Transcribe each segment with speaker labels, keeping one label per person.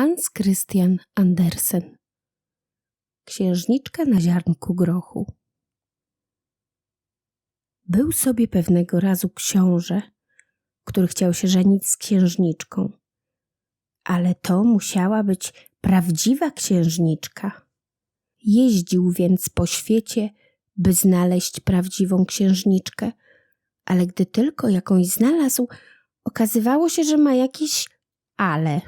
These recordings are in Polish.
Speaker 1: Hans Christian Andersen Księżniczka na ziarnku grochu Był sobie pewnego razu książę, który chciał się żenić z księżniczką. Ale to musiała być prawdziwa księżniczka. Jeździł więc po świecie, by znaleźć prawdziwą księżniczkę, ale gdy tylko jakąś znalazł, okazywało się, że ma jakieś ale.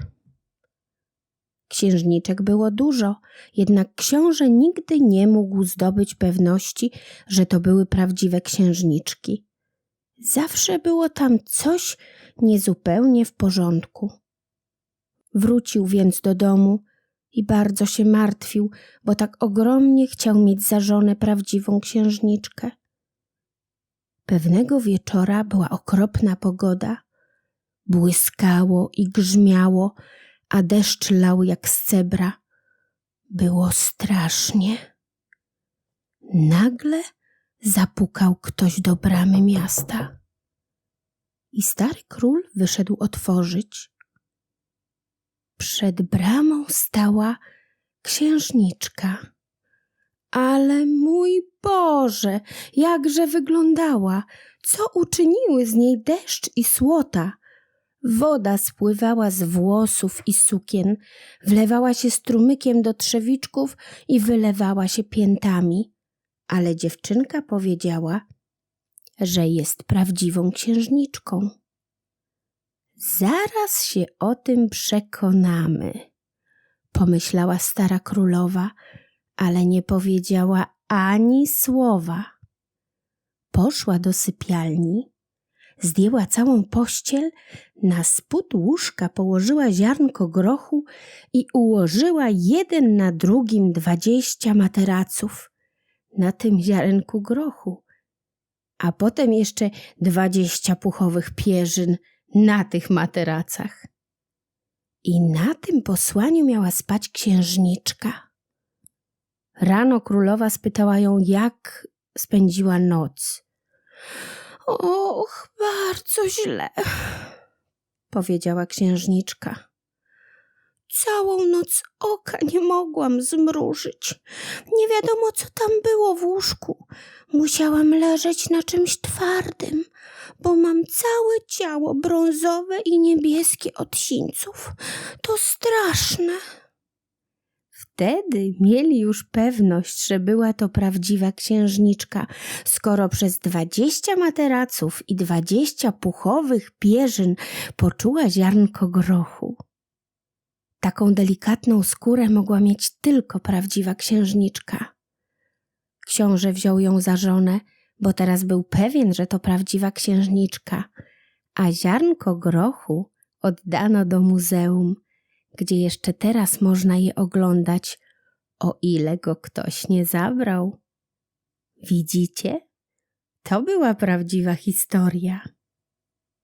Speaker 1: Księżniczek było dużo, jednak książę nigdy nie mógł zdobyć pewności, że to były prawdziwe księżniczki. Zawsze było tam coś niezupełnie w porządku. Wrócił więc do domu i bardzo się martwił, bo tak ogromnie chciał mieć za żonę prawdziwą księżniczkę. Pewnego wieczora była okropna pogoda. Błyskało i grzmiało, a deszcz lał jak z cebra. Było strasznie. Nagle zapukał ktoś do bramy miasta. I stary król wyszedł otworzyć. Przed bramą stała księżniczka. Ale mój Boże, jakże wyglądała! Co uczyniły z niej deszcz i słota? Woda spływała z włosów i sukien, wlewała się strumykiem do trzewiczków i wylewała się piętami. Ale dziewczynka powiedziała, że jest prawdziwą księżniczką. Zaraz się o tym przekonamy, pomyślała stara królowa, ale nie powiedziała ani słowa. Poszła do sypialni, zdjęła całą pościel, na spód łóżka położyła ziarnko grochu i ułożyła jeden na drugim dwadzieścia materaców na tym ziarenku grochu, a potem jeszcze dwadzieścia puchowych pierzyn na tych materacach. I na tym posłaniu miała spać księżniczka. Rano królowa spytała ją, jak spędziła noc. Och, bardzo źle, powiedziała księżniczka. Całą noc oka nie mogłam zmrużyć. Nie wiadomo, co tam było w łóżku. Musiałam leżeć na czymś twardym, bo mam całe ciało brązowe i niebieskie od sińców. To straszne. Wtedy mieli już pewność, że była to prawdziwa księżniczka, skoro przez dwadzieścia materaców i dwadzieścia puchowych pierzyn poczuła ziarnko grochu. Taką delikatną skórę mogła mieć tylko prawdziwa księżniczka. Książę wziął ją za żonę, bo teraz był pewien, że to prawdziwa księżniczka, a ziarnko grochu oddano do muzeum, gdzie jeszcze teraz można je oglądać, o ile go ktoś nie zabrał. Widzicie? To była prawdziwa historia.